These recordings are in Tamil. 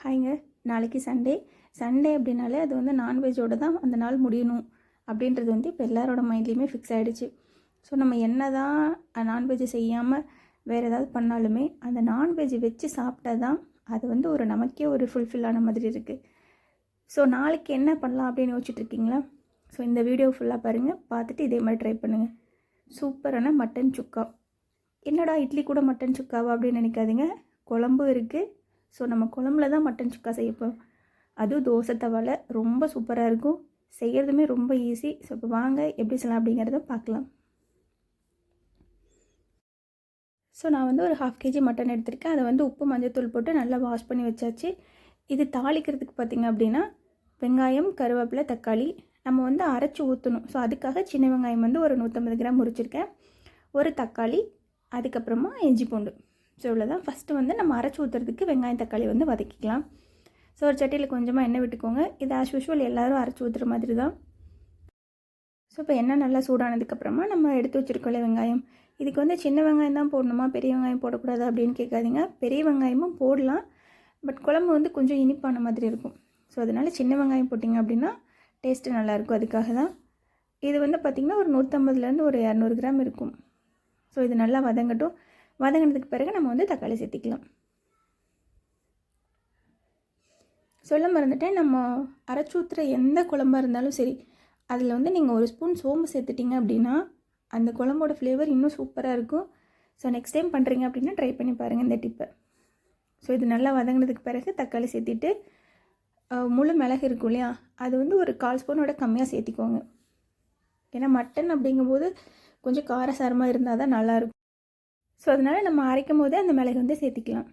ஹாய்ங்க நாளைக்கு சண்டே. சண்டே அப்படின்னாலே அது வந்து நான்வெஜ்ஜோட தான் அந்த நாள் முடியணும். அப்படின்றது வந்து இப்போ எல்லாரோட மைண்ட்லேயுமே ஃபிக்ஸ் ஆகிடுச்சு ஸோ நம்ம என்ன தான் நான்வெஜ் செய்யாமல் வேறு ஏதாவது பண்ணாலுமே அந்த நான்வெஜ் வச்சு சாப்பிட்டா தான் அது வந்து ஒரு நமக்கே ஒரு ஃபுல்ஃபில்லான மாதிரி இருக்குது ஸோ நாளைக்கு என்ன பண்ணலாம் அப்படின்னு யோசிச்சுட்ருக்கீங்களா ஸோ இந்த வீடியோ ஃபுல்லாக பாருங்கள் பார்த்துட்டு இதே மாதிரி ட்ரை பண்ணுங்கள் சூப்பரான மட்டன் சுக்கா. என்னடா இட்லி கூட மட்டன் சுக்காவா அப்படின்னு நினைக்காதீங்க. குழம்பும் இருக்குது ஸோ நம்ம குழம்புல தான் மட்டன் சுக்கா செய்ய போகிறோம் அதுவும் தோசை தவால ரொம்ப சூப்பராக இருக்கும். செய்கிறதுமே ரொம்ப ஈஸி ஸோ இப்போ வாங்க எப்படி செய்யலாம் அப்படிங்கிறத பார்க்கலாம். ஸோ நான் வந்து ஒரு ஹாஃப் கேஜி மட்டன் எடுத்திருக்கேன். அதை வந்து உப்பு மஞ்சத்தூள் போட்டு நல்லா வாஷ் பண்ணி வச்சாச்சு. இது தாளிக்கிறதுக்கு பார்த்திங்க அப்படின்னா வெங்காயம் கருவேப்பிலை தக்காளி நம்ம வந்து அரைச்சி ஊற்றணும் ஸோ அதுக்காக சின்ன வெங்காயம் வந்து ஒரு நூற்றம்பது கிராம் முறிச்சிருக்கேன். ஒரு தக்காளி அதுக்கப்புறமா இஞ்சி பூண்டு. ஸோ இவ்வளோதான் ஃபஸ்ட்டு வந்து நம்ம அரைச்சி ஊற்றுறதுக்கு வெங்காயம் தக்காளி வந்து வதக்கிக்கலாம். ஸோ ஒரு சட்டியில் கொஞ்சமாக எண்ணெய் விட்டுக்கோங்க. இது ஆஸ் யூஷுவல் எல்லோரும் அரைச்சி ஊற்றுற மாதிரி தான். ஸோ இப்போ எண்ணெய் நல்லா சூடானதுக்கப்புறமா நம்ம எடுத்து வச்சுருக்கோம்ல வெங்காயம். இதுக்கு வந்து சின்ன வெங்காயம் தான் போடணுமா? பெரிய வெங்காயம் போடக்கூடாது அப்படின்னு கேட்காதீங்க. பெரிய வெங்காயமும் போடலாம். பட் குழம்பு வந்து கொஞ்சம் இனிப்பான மாதிரி இருக்கும். ஸோ அதனால் சின்ன வெங்காயம் போட்டிங்க அப்படின்னா டேஸ்ட்டு நல்லாயிருக்கும் அதுக்காக தான். இது வந்து பார்த்திங்கன்னா ஒரு நூற்றம்பதுலேருந்து ஒரு இரநூறு கிராம் இருக்கும். ஸோ இது நல்லா வதங்கட்டும். வதங்கினதுக்கு பிறகு நம்ம வந்து தக்காளி சேர்த்திக்கலாம். சொல்ல மறந்துட்டேன் நம்ம அரைச்சி ஊற்றுற எந்த குழம்பாக இருந்தாலும் சரி அதில் வந்து நீங்கள் ஒரு ஸ்பூன் சோம்பு சேர்த்துட்டிங்க அப்படின்னா அந்த குழம்போட ஃப்ளேவர் இன்னும் சூப்பராக இருக்கும். ஸோ நெக்ஸ்ட் டைம் பண்ணுறீங்க அப்படின்னா ட்ரை பண்ணி பாருங்கள் இந்த டிப்பை ஸோ இது நல்லா வதங்கினதுக்கு பிறகு தக்காளி சேர்த்திட்டு முழு மிளகு இருக்கும் இல்லையா அது வந்து ஒரு கால் ஸ்பூனோட கம்மியாக சேர்த்திக்கோங்க. ஏன்னா மட்டன் அப்படிங்கும்போது கொஞ்சம் காரசாரமாக இருந்தால் தான் நல்லாயிருக்கும் ஸோ அதனால் நம்ம அரைக்கும் போதே அந்த மிளகு வந்து சேர்த்திக்கலாம்.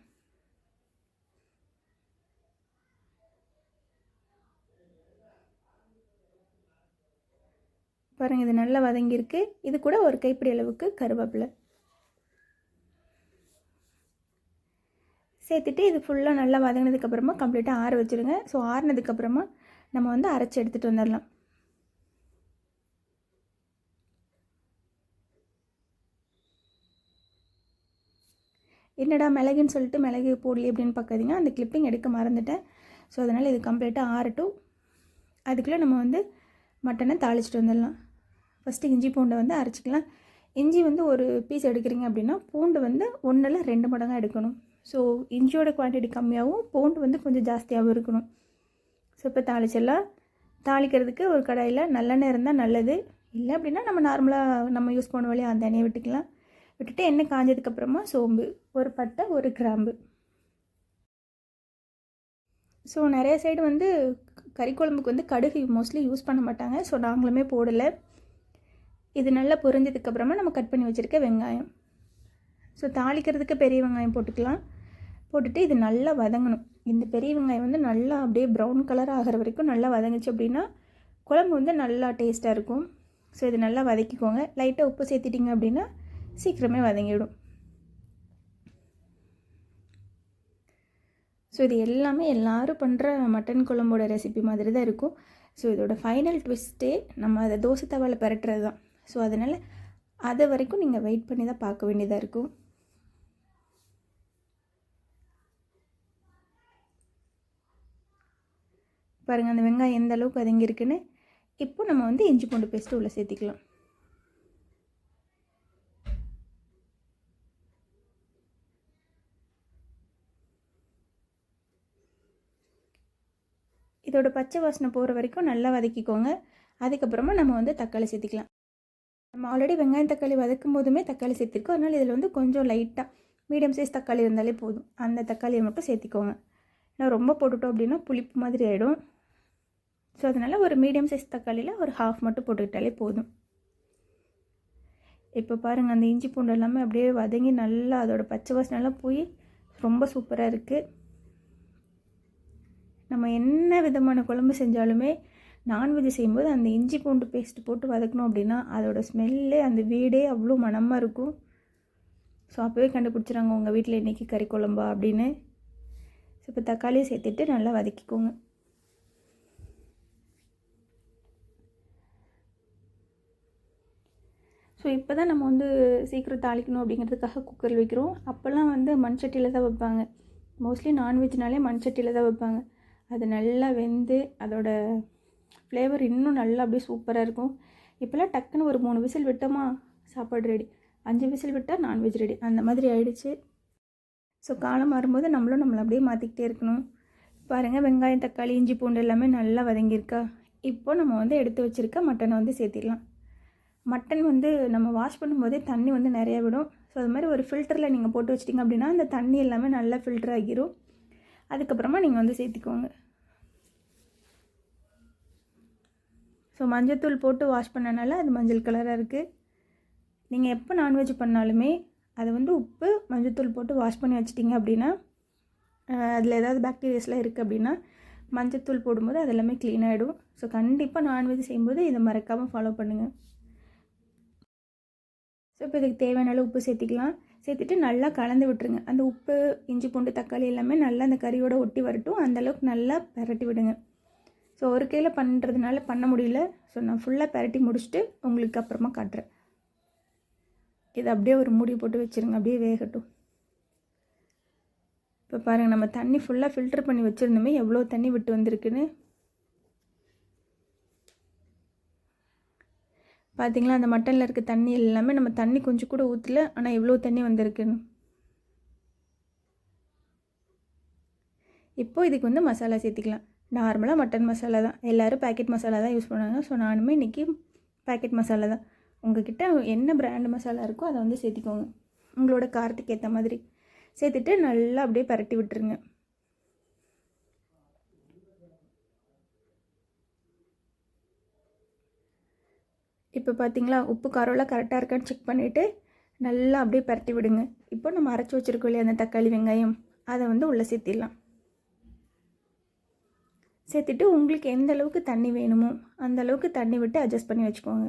பாருங்கள் இது நல்லா வதங்கியிருக்கு. இது கூட ஒரு கைப்பிடி அளவுக்கு கருவேப்பிலை. சேர்த்துட்டு இது ஃபுல்லாக நல்லா வதங்கினதுக்கப்புறமா கம்ப்ளீட்டாக ஆற வச்சுருங்க. ஸோ ஆறினதுக்கப்புறமா நம்ம வந்து அரைச்சி எடுத்துகிட்டு வந்துடலாம். என்னடா மிளகுன்னு சொல்லிட்டு மிளகு போடலி அப்படின்னு பார்க்காதீங்க. அந்த கிளிப்பிங் எடுக்க மறந்துட்டேன். ஸோ அதனால் இது கம்ப்ளீட்டாக ஆறட்டும். அதுக்குள்ளே நம்ம வந்து மட்டனை தாளிச்சிட்டு வந்துடலாம். ஃபஸ்ட்டு இஞ்சி பூண்டை வந்து அரைச்சிக்கலாம். இஞ்சி வந்து ஒரு பீஸ் எடுக்கிறீங்க அப்படின்னா பூண்டு வந்து ஒன்றில் ரெண்டு மடங்காக எடுக்கணும். ஸோ இஞ்சியோட குவான்டிட்டி கம்மியாகவும் பூண்டு வந்து கொஞ்சம் ஜாஸ்தியாகவும் இருக்கணும். ஸோ இப்போ தாளிச்சிடலாம். தாளிக்கிறதுக்கு ஒரு கடாயில் நல்லெண்ணெய் இருந்தால் நல்லது. இல்லை அப்படின்னா நம்ம நார்மலாக நம்ம யூஸ் பண்ண வழியாக அந்த எண்ணெயை விட்டுக்கலாம். விட்டுட்டு எண்ணெய் காஞ்சதுக்கப்புறமா சோம்பு ஒரு பட்டை ஒரு கிராம்பு. ஸோ நிறைய சைடு வந்து கறி குழம்புக்கு வந்து கடுகு மோஸ்ட்லி யூஸ் பண்ண மாட்டாங்க. ஸோ நாங்களுமே போடலை. இது நல்லா பொரிஞ்சதுக்கப்புறமா நம்ம கட் பண்ணி வச்சுருக்க வெங்காயம். ஸோ தாளிக்கிறதுக்கு பெரிய வெங்காயம் போட்டுக்கலாம். போட்டுட்டு இது நல்லா வதங்கணும். இந்த பெரிய வெங்காயம் வந்து நல்லா அப்படியே ப்ரௌன் கலர் ஆகிற வரைக்கும் நல்லா வதங்குச்சு அப்படின்னா குழம்பு வந்து நல்லா டேஸ்ட்டாக இருக்கும். ஸோ இது நல்லா வதக்கிக்கோங்க. லைட்டாக உப்பு சேர்த்துட்டிங்க அப்படின்னா சீக்கிரமே வதங்கிடும் ஸோ இது எல்லாமே எல்லோரும் பண்ணுற மட்டன் குழம்போட ரெசிபி மாதிரி தான் இருக்கும். ஸோ இதோட ஃபைனல் ட்விஸ்ட்டே நம்ம அதை தோசை தவாவில் பரட்டுறது தான் ஸோ அதனால் அதை வரைக்கும் நீங்கள் வெயிட் பண்ணி தான் பார்க்க வேண்டியதாக இருக்கும். பாருங்கள் அந்த வெங்காயம் எந்த அளவுக்கு வதங்கியிருக்குன்னு. இப்போ நம்ம வந்து இஞ்சி பூண்டு பேஸ்ட்டு உள்ளே சேர்த்திக்கலாம். இதோட பச்சை வாசனை போகிற வரைக்கும் நல்லா வதக்கிக்கோங்க. அதுக்கப்புறமா நம்ம வந்து தக்காளி சேர்த்திக்கலாம். நம்ம ஆல்ரெடி வெங்காயம் தக்காளி வதக்கும் போதுமே தக்காளி சேர்த்திருக்கோம். அதனால் இதில் வந்து கொஞ்சம் லைட்டாக மீடியம் சைஸ் தக்காளி இருந்தாலே போதும். அந்த தக்காளியை மட்டும் சேர்த்திக்கோங்க. ஏன்னா ரொம்ப போட்டுட்டோம் அப்படின்னா புளிப்பு மாதிரி ஆகிடும் ஸோ அதனால் ஒரு மீடியம் சைஸ் தக்காளியில் ஒரு ஹாஃப் மட்டும் போட்டுக்கிட்டாலே போதும். இப்போ பாருங்கள் அந்த இஞ்சி பூண்டு எல்லாமே அப்படியே வதங்கி நல்லா அதோடய பச்சை வாசனெல்லாம் போய் ரொம்ப சூப்பராக இருக்குது நம்ம என்ன விதமான குழம்பு செஞ்சாலுமே நான்வெஜ் செய்யும்போது அந்த இஞ்சி பூண்டு பேஸ்ட் போட்டு வதக்கணும் அப்படின்னா அதோட ஸ்மெல்லே அந்த வீடே அவ்வளோ மனமாக இருக்கும். ஸோ அப்போவே கண்டுபிடிச்சிறாங்க உங்கள் வீட்டில் இன்றைக்கி கறி குழம்பா? அப்படின்னு. ஸோ இப்போ தக்காளியை சேர்த்துட்டு நல்லா வதக்கிக்கோங்க. ஸோ இப்போ தான் நம்ம வந்து சீக்கிரம் தாளிக்கணும் அப்படிங்கிறதுக்காக குக்கரில் வைக்கிறோம். அப்போல்லாம் வந்து மண் சட்டியில் தான் வைப்பாங்க. மோஸ்ட்லி நான்வெஜ்னாலே மண் சட்டியில் தான் வைப்பாங்க. அது நல்லா வெந்து அதோட ஃப்ளேவர் இன்னும் நல்லா அப்படியே சூப்பராக இருக்கும். இப்போல்லாம் டக்குன்னு ஒரு மூணு விசில் விட்டோமா? சாப்பாடு ரெடி அஞ்சு விசில் விட்டால் நான்வெஜ் ரெடி அந்த மாதிரி ஆயிடுச்சு. ஸோ காலம் மாறும்போது நம்மளும் நம்மளை அப்படியே மாற்றிக்கிட்டே இருக்கணும். பாருங்கள் வெங்காயம் தக்காளி இஞ்சி பூண்டு எல்லாமே நல்லா வதங்கியிருக்கா? இப்போ நம்ம வந்து எடுத்து வச்சுருக்க மட்டனை வந்து சேர்த்திடலாம். மட்டன் வந்து நம்ம வாஷ் பண்ணும்போதே தண்ணி வந்து நிறையா விடும். ஸோ அது மாதிரி ஒரு ஃபில்டரில் நீங்கள் போட்டு வச்சிட்டிங்க அப்படின்னா அந்த தண்ணி எல்லாமே நல்லா ஃபில்டர் ஆகிரும். அதுக்கப்புறமா நீங்கள் வந்து சேர்த்திக்கோங்க. ஸோ மஞ்சத்தூள் போட்டு வாஷ் பண்ணனால அது மஞ்சள் கலராக இருக்குது நீங்கள் எப்போ நான்வெஜ் பண்ணாலுமே அதை வந்து உப்பு மஞ்சத்தூள் போட்டு வாஷ் பண்ணி வச்சிட்டிங்க அப்படின்னா அதில் ஏதாவது பாக்டீரியாஸ்லாம் இருக்குது அப்படின்னா மஞ்சத்தூள் போடும்போது அது எல்லாமே க்ளீன் ஆகிடும் ஸோ கண்டிப்பாக நான்வெஜ் செய்யும்போது இதை மறக்காமல் ஃபாலோ பண்ணுங்கள் ஸோ இப்போ இதுக்கு தேவையான அளவு உப்பு சேர்த்திக்கலாம். சேர்த்துட்டு நல்லா கலந்து விட்டுருங்க. அந்த உப்பு இஞ்சி பூண்டு தக்காளி எல்லாமே நல்லா அந்த கறியோட ஒட்டி வரட்டும். அந்தளவுக்கு நல்லா பரட்டி விடுங்க. ஸோ ஒரு கையில் பண்ணுறதுனால பண்ண முடியல. ஸோ நான் ஃபுல்லாக பரட்டி முடிச்சுட்டு உங்களுக்கு அப்புறமா காட்டுறேன். இதை அப்படியே ஒரு மூடி போட்டு வச்சுருங்க. அப்படியே வேகட்டும். இப்போ பாருங்கள் நம்ம தண்ணி ஃபுல்லாக ஃபில்டர் பண்ணி வச்சுருந்தோமே எவ்வளோ தண்ணி விட்டு வந்திருக்குன்னு. பார்த்தீங்களா அந்த மட்டனில் இருக்க தண்ணி எல்லாமே நம்ம தண்ணி கொஞ்சம் கூட ஊற்றல ஆனால் எவ்வளோ தண்ணி வந்திருக்குன்னு. இப்போது இதுக்கு வந்து மசாலா சேர்த்திக்கலாம். நார்மலாக மட்டன் மசாலா தான். எல்லோரும் பேக்கெட் மசாலா தான் யூஸ் பண்ணுவாங்க. ஸோ நானுமே இன்றைக்கி பேக்கெட் மசாலா தான். உங்ககிட்ட என்ன பிராண்ட் மசாலா இருக்கோ அதை வந்து சேர்த்திக்கோங்க. உங்களோட காரத்துக்கு ஏற்ற மாதிரி. சேர்த்துட்டு நல்லா அப்படியே பரட்டி விட்டுருங்க. இப்போ பார்த்தீங்களா உப்பு காரம்லாம் கரெக்டாக இருக்கான்னு செக் பண்ணிவிட்டு நல்லா அப்படியே பரட்டி விடுங்க. இப்போ நம்ம அரைச்சி வச்சுருக்கோம் இல்லையா அந்த தக்காளி வெங்காயம். அதை வந்து உள்ளே சேர்த்திடலாம். சேர்த்துட்டு உங்களுக்கு எந்த அளவுக்கு தண்ணி வேணுமோ அந்த அளவுக்கு தண்ணி விட்டு அட்ஜஸ்ட் பண்ணி வச்சுக்கோங்க.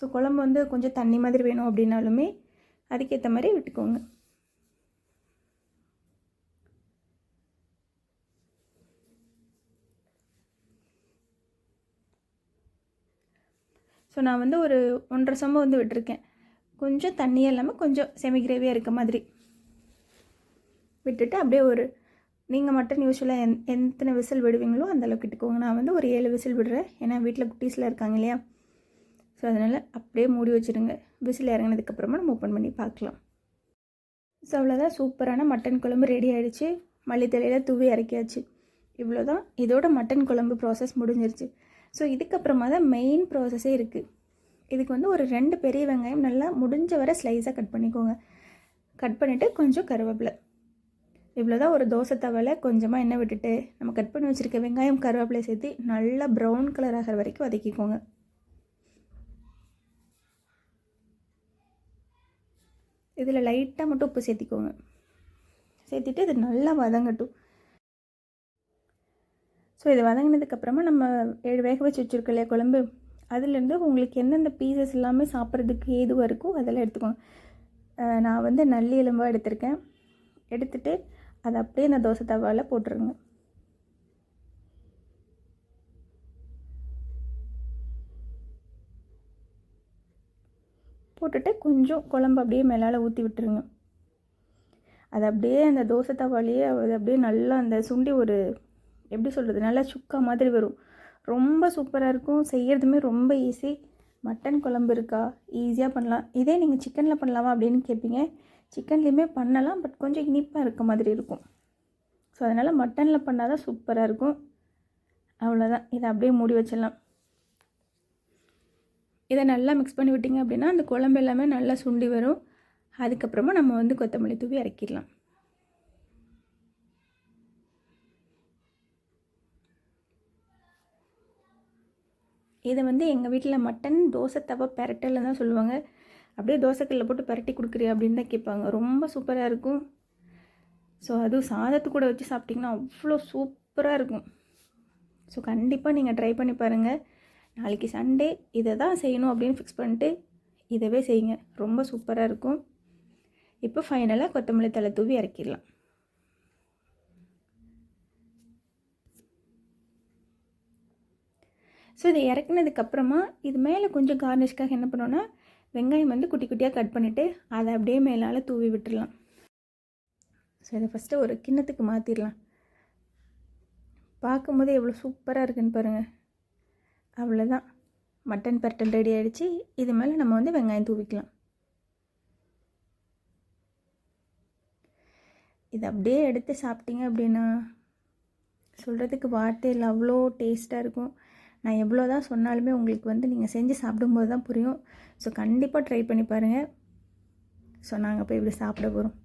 ஸோ குழம்பு வந்து கொஞ்சம் தண்ணி மாதிரி வேணும் அப்படின்னாலுமே அதுக்கேற்ற மாதிரி விட்டுக்கோங்க. ஸோ நான் வந்து ஒரு ஒன்றரை சம்பவம் வந்து விட்டுருக்கேன். கொஞ்சம் தண்ணியே இல்லாமல் கொஞ்சம் செமி கிரேவியாக இருக்க மாதிரி. விட்டுட்டு அப்படியே ஒரு நீங்கள் மட்டன் யூஸ்வலாக எந் எத்தனை விசில் விடுவீங்களோ அந்தளவுக்கு இட்டுக்கோங்க நான் வந்து ஒரு ஏழு விசில் விடுறேன். ஏன்னா வீட்டில் குட்டீஸில் இருக்காங்க இல்லையா? ஸோ அதனால் அப்படியே மூடி வச்சுருங்க. விசில் இறங்கினதுக்கப்புறமா நம்ம ஓப்பன் பண்ணி பார்க்கலாம். ஸோ அவ்வளோதான் சூப்பரான மட்டன் குழம்பு ரெடி ஆகிடுச்சு மல்லித்தலையில் தூவி இறக்கியாச்சு. இவ்வளோ தான் இதோட மட்டன் குழம்பு ப்ராசஸ் முடிஞ்சிருச்சு. ஸோ இதுக்கப்புறமா தான் மெயின் ப்ராசஸே இருக்குது இதுக்கு வந்து ஒரு ரெண்டு பெரிய வெங்காயம் நல்லா முடிஞ்ச வரை ஸ்லைஸாக கட் பண்ணிக்கோங்க. கட் பண்ணிவிட்டு கொஞ்சம் கருவேப்பிலை. இவ்வளோ தான் ஒரு தோசை தவளை கொஞ்சமாக எண்ணெய் விட்டுட்டு நம்ம கட் பண்ணி வச்சுருக்க வெங்காயம் கருவேப்பிலை சேர்த்து நல்லா ப்ரௌன் கலர் ஆகிற வரைக்கும் வதக்கிக்கோங்க. இதில் லைட்டாக மட்டும் உப்பு சேர்த்திக்கோங்க. சேர்த்திட்டு இது நல்லா வதங்கட்டும். ஸோ இது வதங்கினதுக்கப்புறமா நம்ம ஏழு வேக வச்சு வச்சுருக்கோம் இல்லையா குழம்பு? அதுலேருந்து உங்களுக்கு எந்தெந்த பீசஸ் எல்லாமே சாப்பிட்றதுக்கு ஏதுவாக இருக்கோ அதெல்லாம் எடுத்துக்கோங்க. நான் வந்து நல்லி எலும்பாக எடுத்திருக்கேன். எடுத்துகிட்டு அதை அப்படியே அந்த தோசை தவாவில் போட்டுருங்க. போட்டுட்டு கொஞ்சம் குழம்பு அப்படியே மேலால் ஊற்றி விட்டுருங்க. அது அப்படியே அந்த தோசை தவாலேயே அது அப்படியே நல்லா அந்த சுண்டி ஒரு எப்படி சொல்கிறது நல்லா சுக்கா மாதிரி வரும். ரொம்ப சூப்பராக இருக்கும். செய்கிறதுமே ரொம்ப ஈஸி மட்டன் குழம்பு இருக்கா? ஈஸியாக பண்ணலாம். இதே நீங்கள் சிக்கனில் பண்ணலாமா அப்படின்னு கேட்பீங்க சிக்கன்லேயுமே பண்ணலாம் பட் கொஞ்சம் இனிப்பாக இருக்க மாதிரி இருக்கும். ஸோ அதனால் மட்டனில் பண்ணால் தான் சூப்பராக இருக்கும். அவ்வளோதான் இதை அப்படியே மூடி வச்சிடலாம். இதை நல்லா மிக்ஸ் பண்ணி விட்டிங்க அப்படின்னா அந்த குழம்பு எல்லாமே நல்லா சுண்டி வரும். அதுக்கப்புறமா நம்ம வந்து கொத்தமல்லி தூவி இறக்கிடலாம். இதை வந்து எங்கள் வீட்டில் மட்டன் தோசை தவ பெரட்டலில் தான் சொல்லுவாங்க. அப்படியே தோசைக்கல்லில் போட்டு பெரட்டி கொடுக்குறியா அப்படின்னு தான் கேட்பாங்க. ரொம்ப சூப்பராக இருக்கும். ஸோ அதுவும் சாதத்து கூட வச்சு சாப்பிட்டிங்கன்னா அவ்வளோ சூப்பராக இருக்கும். ஸோ கண்டிப்பாக நீங்கள் ட்ரை பண்ணி பாருங்கள் நாளைக்கு சண்டே இதை தான் செய்யணும் அப்படின்னு ஃபிக்ஸ் பண்ணிட்டு இதவே செய்யுங்க. ரொம்ப சூப்பராக இருக்கும். இப்போ ஃபைனலாக கொத்தமல்லி தலை தூவி இறக்கிடலாம். ஸோ இதை இறக்குனதுக்கப்புறமா இது மேலே கொஞ்சம் கார்னிஷ்காக என்ன பண்ணோன்னா வெங்காயம் வந்து குட்டி குட்டியாக கட் பண்ணிவிட்டு அதை அப்படியே மேலால் தூவி விட்டுடலாம் ஸோ இதை ஃபஸ்ட்டு ஒரு கிண்ணத்துக்கு மாற்றிடலாம் பார்க்கும்போது எவ்வளோ சூப்பராக இருக்குன்னு பாருங்கள் அவ்வளோதான் மட்டன் பரட்டல் ரெடி ஆகிடுச்சு இது மேலே நம்ம வந்து வெங்காயம் தூவிக்கலாம். இது அப்படியே எடுத்து சாப்பிட்டீங்க அப்படின்னா சொல்கிறதுக்கு வார்த்தை இல்லை அவ்வளோ டேஸ்ட்டாக இருக்கும். நான் எவ்வளோ தான் சொன்னாலுமே உங்களுக்கு வந்து நீங்கள் செஞ்சு சாப்பிடும்போது தான் புரியும். ஸோ கண்டிப்பாக ட்ரை பண்ணி பாருங்கள் ஸோ நாங்கள் போய் இப்படி சாப்பிட போகிறோம்